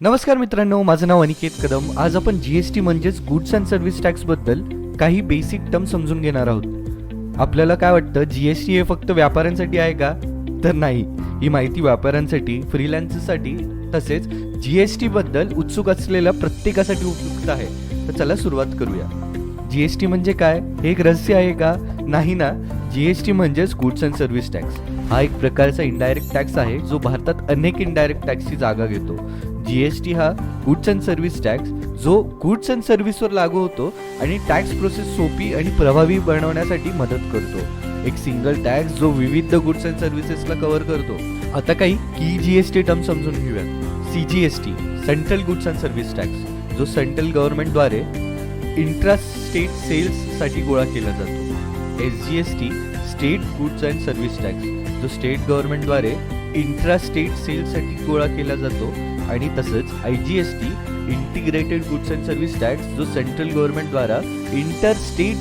नमस्कार मित्रांनो माझं नाव अनिकेत कदम. आज आपण जी एस टी म्हणजेच गुड्स अँड सर्व्हिस टॅक्सबद्दल काही बेसिक टर्म समजून घेणार आहोत. आपल्याला काय वाटतं जी एस टी हे फक्त व्यापाऱ्यांसाठी आहे का? तर नाही. ही माहिती व्यापाऱ्यांसाठी फ्रीलान्ससाठी तसेच जी एस टीबद्दल उत्सुक असलेल्या प्रत्येकासाठी उपयुक्त आहे. तर चला सुरुवात करूया. जी एस टी म्हणजे काय? हे एक रहस्य आहे का? नाही ना? जी एस टी म्हणजेच गुड्स अँड सर्व्हिस टॅक्स हा एक प्रकारचा इनडायरेक्ट टॅक्स आहे जो भारतात अनेक इनडायरेक्ट टॅक्सची जागा घेतो. जी एस टी हा गुड्स अँड सर्व्हिस टॅक्स जो गुड्स अँड सर्व्हिसवर लागू होतो आणि टॅक्स प्रोसेस सोपी आणि प्रभावी बनवण्यासाठी मदत करतो. एक सिंगल टॅक्स जो विविध गुड्स अँड सर्व्हिसेसला कव्हर करतो. आता काही की जी एस टी टर्म समजून घेऊयात. C G S T central goods and service tax जो सेंट्रल गव्हर्नमेंटद्वारे इंट्रा स्टेट सेल्ससाठी गोळा केला जातो. S G S T state goods and service tax जो स्टेट गव्हर्नमेंटद्वारे इंट्रा स्टेट सेल्ससाठी गोळा केला जातो. आणि तसंच I G S T integrated goods and service tax जो सेंट्रल गव्हर्नमेंटद्वारा इंटर स्टेट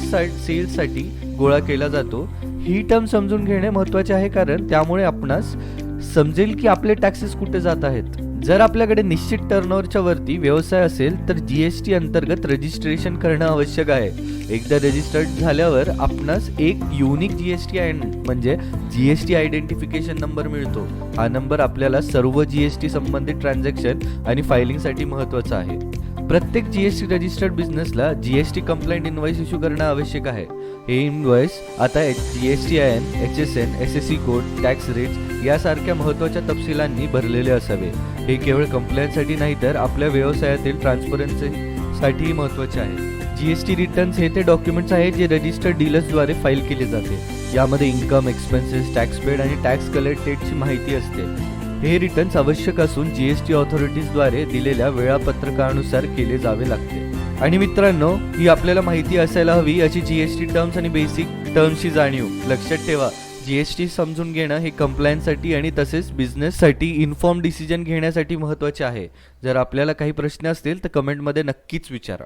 सेल्ससाठी गोळा केला जातो ही टर्म समजून घेणे महत्त्वाचे आहे कारण त्यामुळे आपणास समजेल की आपले टॅक्सेस कुठे जात आहेत. जर आपल्याकडे निश्चित टर्नओव्हरच्या वरती व्यवसाय असेल तर जी एस टी अंतर्गत रजिस्ट्रेशन करणं आवश्यक आहे. एकदा रजिस्टर्ड झाल्यावर आपणास एक unique G S T I म्हणजे G S T identification number मिळतो. हा नंबर आपल्याला सर्व जी एस टी संबंधित ट्रान्झॅक्शन आणि फायलिंगसाठी महत्त्वाचा आहे. प्रत्येक G S T registered बिझनेसला G S T compliant invoice issue करणं आवश्यक आहे. हे इन्व्हॉइस आता G S T I N H S N S S C code tax rates यासारख्या महत्त्वाच्या तपशिलांनी भरलेले असावे. हे केवळ कंप्लेंटसाठी नाही तर आपल्या व्यवसायातील ट्रान्सपरन्सीसाठीही महत्त्वाचे आहे. जी एस टी रिटर्न्स हे ते डॉक्युमेंट्स आहेत जे रजिस्टर्ड डीलर्सद्वारे फाईल केले जाते. यामध्ये इन्कम एक्सपेन्सेस टॅक्स पेड आणि टॅक्स कलेक्टेडची माहिती असते. हे रिटर्न्स आवश्यक असून जी एस टी ऑथॉरिटीजद्वारे दिलेल्या वेळापत्रकानुसार केले जावे लागते. आणि मित्रांनो ही आपल्याला माहिती असायला हवी अशी जी एस टी टर्म्स आणि बेसिक टर्म्सची जाणीव लक्षात ठेवा. जी एस टी समजून घेणं हे कंप्लायन्ससाठी आणि तसेच बिझनेससाठी इन्फॉर्म डिसिजन घेण्यासाठी महत्त्वाचे आहे. जर आपल्याला काही प्रश्न असतील तर कमेंटमध्ये नक्कीच विचारा.